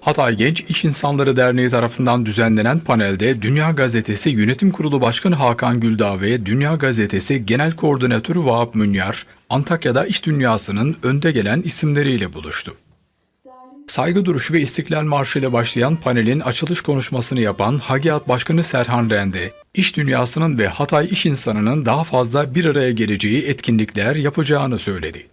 Hatay Genç İş İnsanları Derneği tarafından düzenlenen panelde Dünya Gazetesi Yönetim Kurulu Başkanı Hakan Güldağ ve Dünya Gazetesi Genel Koordinatörü Vahap Münyar, Antakya'da iş dünyasının önde gelen isimleriyle buluştu. Saygı duruşu ve İstiklal Marşı ile başlayan panelin açılış konuşmasını yapan Hagiat Başkanı Serhan Rende, iş dünyasının ve Hatay iş insanının daha fazla bir araya geleceği etkinlikler yapacağını söyledi.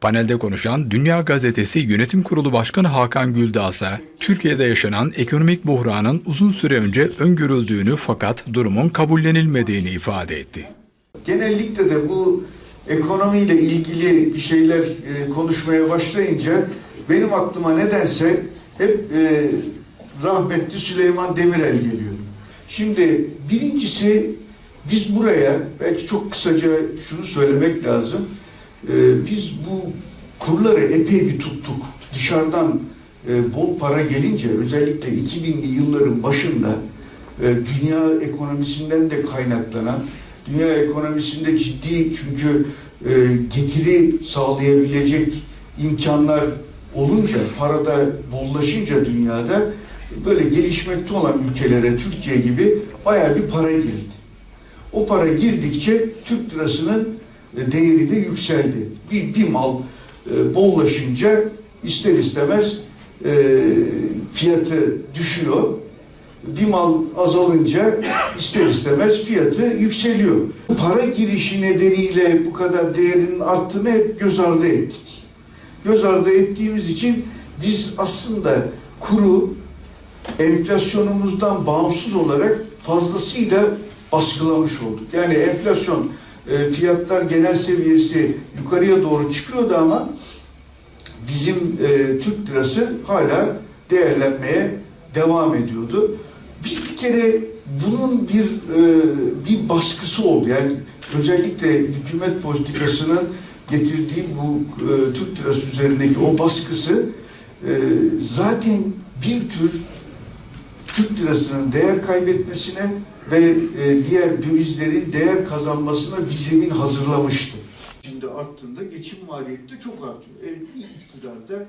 Panelde konuşan Dünya Gazetesi Yönetim Kurulu Başkanı Hakan Güldağ ise Türkiye'de yaşanan ekonomik buhranın uzun süre önce öngörüldüğünü fakat durumun kabullenilmediğini ifade etti. Genellikle de bu ekonomiyle ilgili bir şeyler e, konuşmaya başlayınca benim aklıma nedense hep e, rahmetli Süleyman Demirel geliyor. Şimdi birincisi biz buraya belki çok kısaca şunu söylemek lazım. E, biz bu kurları epey bir tuttuk. Dışarıdan e, bol para gelince özellikle 2000'li yılların başında e, dünya ekonomisinden de kaynaklanan dünya ekonomisinde ciddi çünkü e, getiri sağlayabilecek imkanlar olunca, parada bollaşınca dünyada böyle gelişmekte olan ülkelere Türkiye gibi bayağı bir para girdi. O para girdikçe Türk lirasının değeri de yükseldi. Bir, bir mal e, bollaşınca ister istemez e, fiyatı düşüyor. Bir mal azalınca ister istemez fiyatı yükseliyor. Para girişi nedeniyle bu kadar değerinin arttığını hep göz ardı ettik. Göz ardı ettiğimiz için biz aslında kuru enflasyonumuzdan bağımsız olarak fazlasıyla baskılamış olduk. Yani enflasyon e, fiyatlar genel seviyesi yukarıya doğru çıkıyordu ama bizim e, Türk lirası hala değerlenmeye devam ediyordu. Biz bir kere bunun bir e, bir baskısı oldu. Yani özellikle hükümet politikasının getirdiği bu e, Türk lirası üzerindeki o baskısı e, zaten bir tür Türk lirasının değer kaybetmesine ve e, diğer dövizlerin değer kazanmasına bir zemin hazırlamıştı. Şimdi arttığında geçim maliyeti de çok artıyor. E, bir iktidarda